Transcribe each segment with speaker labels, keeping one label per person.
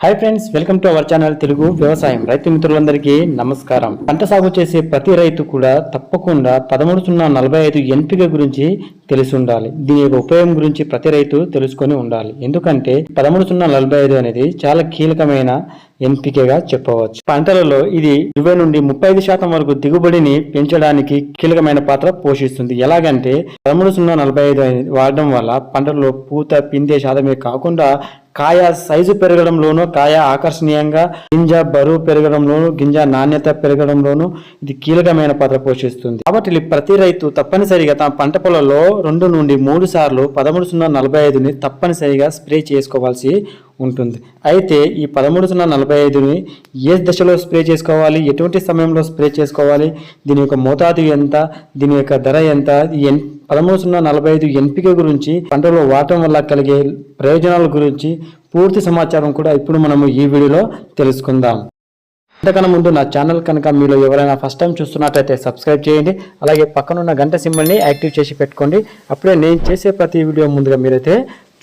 Speaker 1: Hi friends welcome to our channel Telugu వ్యవసాయం రైతు మిత్రులందరికీ నమస్కారం పంట సాగు చేసే ప్రతి రైతు కూడా తప్పకుండా పదమూడు సున్నా నలభై ఐదు ఎంపిక గురించి తెలిసి ఉండాలి దీని యొక్క ఉపయోగం గురించి ప్రతి రైతు తెలుసుకొని ఉండాలి ఎందుకంటే పదమూడు సున్నా నలభై ఐదు అనేది చాలా కీలకమైన ఎంపికగా చెప్పవచ్చు పంటలలో ఇది ఇరవై నుండి ముప్పై ఐదు శాతం వరకు దిగుబడిని పెంచడానికి కీలకమైన పాత్ర పోషిస్తుంది. ఎలాగంటే పదమూడు సున్నా నలభై ఐదు వాడడం వల్ల పంటల్లో పూత పిందే శాతమే కాకుండా కాయ సైజు పెరగడంలోనూ కాయ ఆకర్షణీయంగా గింజ బరువు పెరగడంలోనూ గింజ నాణ్యత పెరగడంలోనూ ఇది కీలకమైన పాత్ర పోషిస్తుంది. కాబట్టి ప్రతి రైతు తప్పనిసరిగా తమ పంట పొలంలో రెండు నుండి మూడు సార్లు పదమూడు సున్నా నలభై ఐదుని తప్పనిసరిగా స్ప్రే చేసుకోవాల్సి ఉంటుంది. అయితే ఈ పదమూడు సున్నా నలభై ఐదుని ఏ దశలో స్ప్రే చేసుకోవాలి? ఎటువంటి సమయంలో స్ప్రే చేసుకోవాలి? దీని యొక్క మోతాదు ఎంత? దీని యొక్క ధర ఎంత? ఎన్ పదమూడు సున్నా నలభై ఐదు ఎంపిక గురించి పంటలో వాడటం వల్ల కలిగే ప్రయోజనాల గురించి పూర్తి సమాచారం కూడా ఇప్పుడు మనము ఈ వీడియోలో తెలుసుకుందాం. అంతకన్నా ముందు నా ఛానల్ కనుక మీలో ఎవరైనా ఫస్ట్ టైం చూస్తున్నట్లయితే సబ్స్క్రైబ్ చేయండి. అలాగే పక్కనున్న గంట సింబల్ని యాక్టివ్ చేసి పెట్టుకోండి. అప్పుడే నేను చేసే ప్రతి వీడియో ముందుగా మీరైతే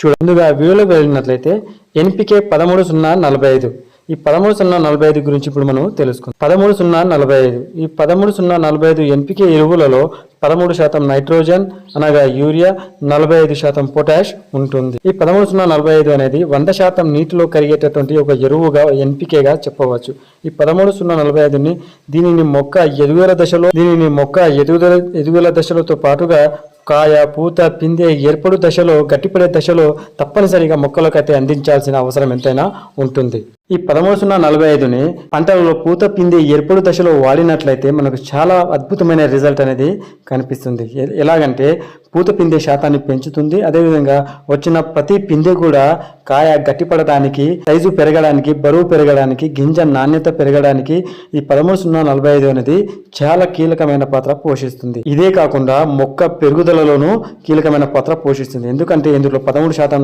Speaker 1: చూడ ముందుగా వీడియోలోకి వెళ్ళినట్లయితే ఎన్పికే పదమూడు సున్నా నలభై ఐదు. ఈ పదమూడు సున్నా నలభై ఐదు గురించి ఇప్పుడు మనం తెలుసుకుందాం. పదమూడు సున్నా నలభై ఐదు. ఈ పదమూడు సున్నా నలభై ఐదు ఎన్పికే ఎరువులలో పదమూడు శాతం నైట్రోజన్ అనగా యూరియా నలభై ఐదు శాతం పొటాష్ ఉంటుంది. ఈ పదమూడు సున్నా నలభై ఐదు అనేది వంద శాతం నీటిలో కరిగేటటువంటి ఒక ఎరువుగా ఎన్పికేగా చెప్పవచ్చు. ఈ పదమూడు సున్నా నలభై ఐదుని దీనిని మొక్క ఎదుగుదల దశలో దీనిని మొక్క ఎదుగుదల ఎదుగుదల దశలతో పాటుగా కాయ పూత పిందె ఏర్పడు దశలో గట్టిపడే దశలో తప్పనిసరిగా మొక్కలకైతే అందించాల్సిన అవసరం ఎంతైనా ఉంటుంది. ఈ పదమూడు సున్నా నలభై ఐదుని పంటలలో పూత పిందె ఎరుపుడు దశలో వాడినట్లయితే మనకు చాలా అద్భుతమైన రిజల్ట్ అనేది కనిపిస్తుంది. ఎలాగంటే పూత పిందె శాతాన్ని పెంచుతుంది. అదేవిధంగా వచ్చిన ప్రతి పిందె కూడా కాయ గట్టిపడడానికి సైజు పెరగడానికి బరువు పెరగడానికి గింజ నాణ్యత పెరగడానికి ఈ పదమూడు సున్నా నలభై ఐదు అనేది చాలా కీలకమైన పాత్ర పోషిస్తుంది. ఇదే కాకుండా మొక్క పెరుగుదలలోనూ కీలకమైన పాత్ర పోషిస్తుంది. ఎందుకంటే ఇందులో పదమూడు శాతం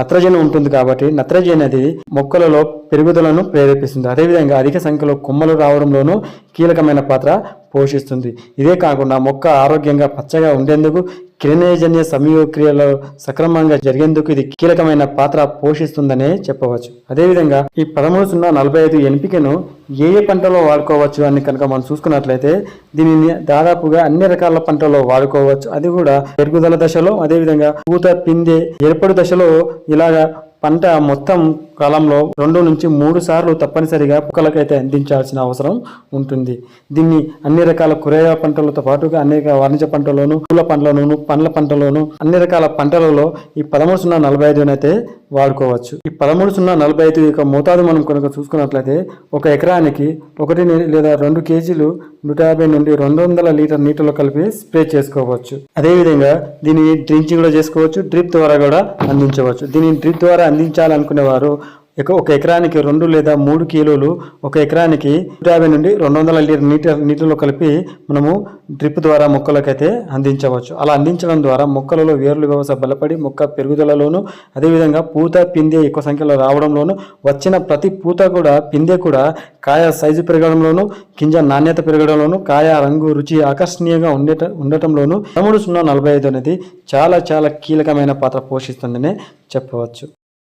Speaker 1: నత్రజని ఉంటుంది కాబట్టి నత్రజని అనేది మొక్కలలో పెరుగుదలను ప్రేరేపిస్తుంది. అదేవిధంగా అధిక సంఖ్యలో కొమ్మలు రావడంలోనూ కీలకమైన పాత్ర పోషిస్తుంది. ఇదే కాకుండా మొక్క ఆరోగ్యంగా పచ్చగా ఉండేందుకు కిరణజన్య సమయోక్రియలు సక్రమంగా జరిగేందుకు ఇది కీలకమైన పాత్ర పోషిస్తుందనే చెప్పవచ్చు. అదేవిధంగా ఈ పదమూడు సున్నా నలభై ఐదు ఎన్పికను ఏ ఏ పంటలో వాడుకోవచ్చు అని కనుక మనం చూసుకున్నట్లయితే దీనిని దాదాపుగా అన్ని రకాల పంటల్లో వాడుకోవచ్చు. అది కూడా పెరుగుదల దశలో అదేవిధంగా పూత పిందె ఏర్పడు దశలో ఇలాగా పంట మొత్తం కాలంలో రెండు నుంచి మూడు సార్లు తప్పనిసరిగా మొక్కలకైతే అందించాల్సిన అవసరం ఉంటుంది. దీన్ని అన్ని రకాల కూరగాయ పంటలతో పాటుగా అనేక వాణిజ్య పంటలోను పూల పంటలోను పండ్ల పంటలోను అన్ని రకాల పంటలలో ఈ పదమూడు సున్నా నలభై ఐదునైతే వాడుకోవచ్చు. ఈ పదమూడు సున్నా నలభై ఐదు యొక్క మోతాదు మనం కనుక చూసుకున్నట్లయితే ఒక ఎకరానికి ఒకటి లేదా రెండు కేజీలు నూట యాభై నుండి రెండు వందల లీటర్ నీటిలో కలిపి స్ప్రే చేసుకోవచ్చు. అదేవిధంగా దీన్ని డ్రించింగ్ కూడా చేసుకోవచ్చు డ్రిప్ ద్వారా కూడా అందించవచ్చు. దీన్ని డ్రిప్ ద్వారా అందించాలనుకునే వారు ఒక ఎకరానికి రెండు లేదా మూడు కిలోలు ఒక ఎకరానికి నూట యాభై నుండి రెండు వందల లీటర్ నీటర్ నీటిలో కలిపి మనము డ్రిప్ ద్వారా మొక్కలకైతే అందించవచ్చు. అలా అందించడం ద్వారా మొక్కలలో వేర్లు వ్యవస్థ బలపడి మొక్క పెరుగుదలలోను అదేవిధంగా పూత పిందె ఎక్కువ సంఖ్యలో రావడంలోను వచ్చిన ప్రతి పూత కూడా పిందె కూడా కాయ సైజు పెరగడంలోను గింజ నాణ్యత పెరగడంలోను కాయ రంగు రుచి ఆకర్షణీయంగా ఉండేట ఉండటంలోను తమ్ముడు సున్నా నలభై ఐదు అనేది చాలా చాలా కీలకమైన పాత్ర పోషిస్తుందనే చెప్పవచ్చు.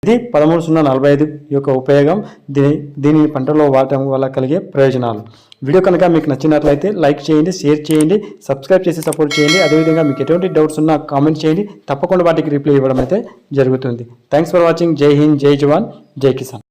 Speaker 1: ఇది పదమూడు సున్నా నలభై ఐదు యొక్క ఉపయోగం. దీని దీని పంటలో వాడటం వల్ల కలిగే ప్రయోజనాలు. వీడియో కనుక మీకు నచ్చినట్లయితే లైక్ చేయండి షేర్ చేయండి సబ్స్క్రైబ్ చేసి సపోర్ట్ చేయండి. అదేవిధంగా మీకు ఎటువంటి డౌట్స్ ఉన్నా కామెంట్ చేయండి. తప్పకుండా వాటికి రిప్లై ఇవ్వడం అయితే జరుగుతుంది. థ్యాంక్స్ ఫర్ వాచింగ్ జై హింద్ జై జవాన్ జై కిసాన్